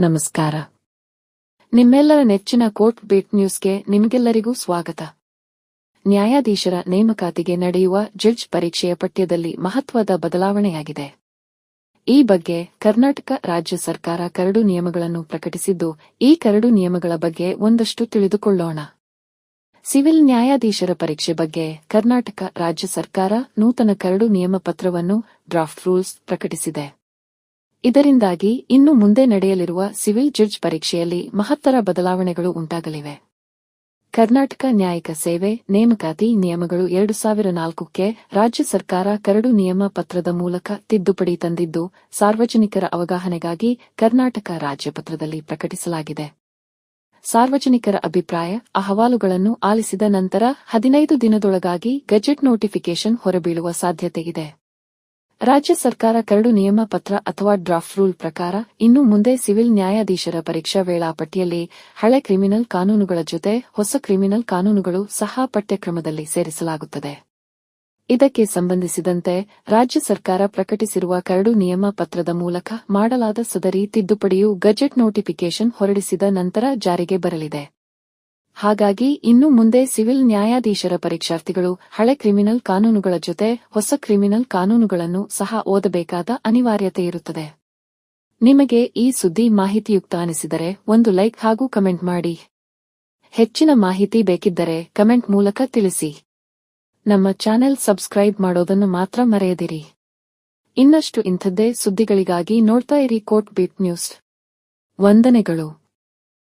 ನಮಸ್ಕಾರ. ನಿಮ್ಮೆಲ್ಲರ ನೆಚ್ಚಿನ ಕೋರ್ಟ್ ಬೀಟ್ ನ್ಯೂಸ್ಗೆ ನಿಮಗೆಲ್ಲರಿಗೂ ಸ್ವಾಗತ. ನ್ಯಾಯಾಧೀಶರ ನೇಮಕಾತಿಗೆ ನಡೆಯುವ ಜಡ್ಜ್ ಪರೀಕ್ಷೆಯ ಪಠ್ಯದಲ್ಲಿ ಮಹತ್ವದ ಬದಲಾವಣೆಯಾಗಿದೆ. ಈ ಬಗ್ಗೆ ಕರ್ನಾಟಕ ರಾಜ್ಯ ಸರ್ಕಾರ ಕರಡು ನಿಯಮಗಳನ್ನು ಪ್ರಕಟಿಸಿದ್ದು, ಈ ಕರಡು ನಿಯಮಗಳ ಬಗ್ಗೆ ಒಂದಷ್ಟು ತಿಳಿದುಕೊಳ್ಳೋಣ. ಸಿವಿಲ್ ನ್ಯಾಯಾಧೀಶರ ಪರೀಕ್ಷೆ ಬಗ್ಗೆ ಕರ್ನಾಟಕ ರಾಜ್ಯ ಸರ್ಕಾರ ನೂತನ ಕರಡು ನಿಯಮ ಪತ್ರವನ್ನು ಡ್ರಾಫ್ಟ್ ರೂಲ್ಸ್ ಪ್ರಕಟಿಸಿದೆ. ಇದರಿಂದಾಗಿ ಇನ್ನು ಮುಂದೆ ನಡೆಯಲಿರುವ ಸಿವಿಲ್ ಜಡ್ಜ್ ಪರೀಕ್ಷೆಯಲ್ಲಿ ಮಹತ್ತರ ಬದಲಾವಣೆಗಳು ಉಂಟಾಗಲಿವೆ. ಕರ್ನಾಟಕ ನ್ಯಾಯಿಕ ಸೇವೆ, ನೇಮಕಾತಿ ನಿಯಮಗಳು ಎರಡು ಸಾವಿರ ನಾಲ್ಕಕ್ಕೆ ರಾಜ್ಯ ಸರ್ಕಾರ ಕರಡು ನಿಯಮ ಪತ್ರದ ಮೂಲಕ ತಿದ್ದುಪಡಿ ತಂದಿದ್ದು, ಸಾರ್ವಜನಿಕರ ಅವಗಾಹನೆಗಾಗಿ ಕರ್ನಾಟಕ ರಾಜ್ಯ ಪತ್ರದಲ್ಲಿ ಪ್ರಕಟಿಸಲಾಗಿದೆ. ಸಾರ್ವಜನಿಕರ ಅಭಿಪ್ರಾಯ, ಅಹವಾಲುಗಳನ್ನು ಆಲಿಸಿದ ನಂತರ ಹದಿನೈದು ದಿನದೊಳಗಾಗಿ ಗೆಜೆಟ್ ನೋಟಿಫಿಕೇಷನ್ ಹೊರಬೀಳುವ ಸಾಧ್ಯತೆ ಇದೆ. ರಾಜ್ಯ ಸರ್ಕಾರ ಕರಡು ನಿಯಮ ಪತ್ರ ಅಥವಾ ಡ್ರಾಫ್ಟ್ ರೂಲ್ ಪ್ರಕಾರ ಇನ್ನು ಮುಂದೆ ಸಿವಿಲ್ ನ್ಯಾಯಾಧೀಶರ ಪರೀಕ್ಷಾ ವೇಳಾಪಟ್ಟಿಯಲ್ಲಿ ಹಳೆ ಕ್ರಿಮಿನಲ್ ಕಾನೂನುಗಳ ಜೊತೆ ಹೊಸ ಕ್ರಿಮಿನಲ್ ಕಾನೂನುಗಳು ಸಹ ಪಠ್ಯಕ್ರಮದಲ್ಲಿ ಸೇರಿಸಲಾಗುತ್ತದೆ. ಇದಕ್ಕೆ ಸಂಬಂಧಿಸಿದಂತೆ ರಾಜ್ಯ ಸರ್ಕಾರ ಪ್ರಕಟಿಸಿರುವ ಕರಡು ನಿಯಮ ಪತ್ರದ ಮೂಲಕ ಮಾಡಲಾದ ಸದರಿ ತಿದ್ದುಪಡಿಯು ಗಜೆಟ್ ನೋಟಿಫಿಕೇಷನ್ ಹೊರಡಿಸಿದ ನಂತರ ಜಾರಿಗೆ ಬರಲಿದೆ. ಹಾಗಾಗಿ ಇನ್ನು ಮುಂದೆ ಸಿವಿಲ್ ನ್ಯಾಯಾಧೀಶರ ಪರೀಕ್ಷಾರ್ಥಿಗಳು ಹಳೆ ಕ್ರಿಮಿನಲ್ ಕಾನೂನುಗಳ ಜೊತೆ ಹೊಸ ಕ್ರಿಮಿನಲ್ ಕಾನೂನುಗಳನ್ನು ಸಹ ಓದಬೇಕಾದ ಅನಿವಾರ್ಯತೆ ಇರುತ್ತದೆ. ನಿಮಗೆ ಈ ಸುದ್ದಿ ಮಾಹಿತಿಯುಕ್ತ ಅನಿಸಿದರೆ ಒಂದು ಲೈಕ್ ಹಾಗೂ ಕಮೆಂಟ್ ಮಾಡಿ. ಹೆಚ್ಚಿನ ಮಾಹಿತಿ ಬೇಕಿದ್ದರೆ ಕಮೆಂಟ್ ಮೂಲಕ ತಿಳಿಸಿ. ನಮ್ಮ ಚಾನೆಲ್ ಸಬ್ಸ್ಕ್ರೈಬ್ ಮಾಡೋದನ್ನು ಮಾತ್ರ ಮರೆಯದಿರಿ. ಇನ್ನಷ್ಟು ಇಂಥದ್ದೇ ಸುದ್ದಿಗಳಿಗಾಗಿ ನೋಡ್ತಾ ಇರಿ ಕೋಟ್ ಬೀಟ್ ನ್ಯೂಸ್. ವಂದನೆಗಳು.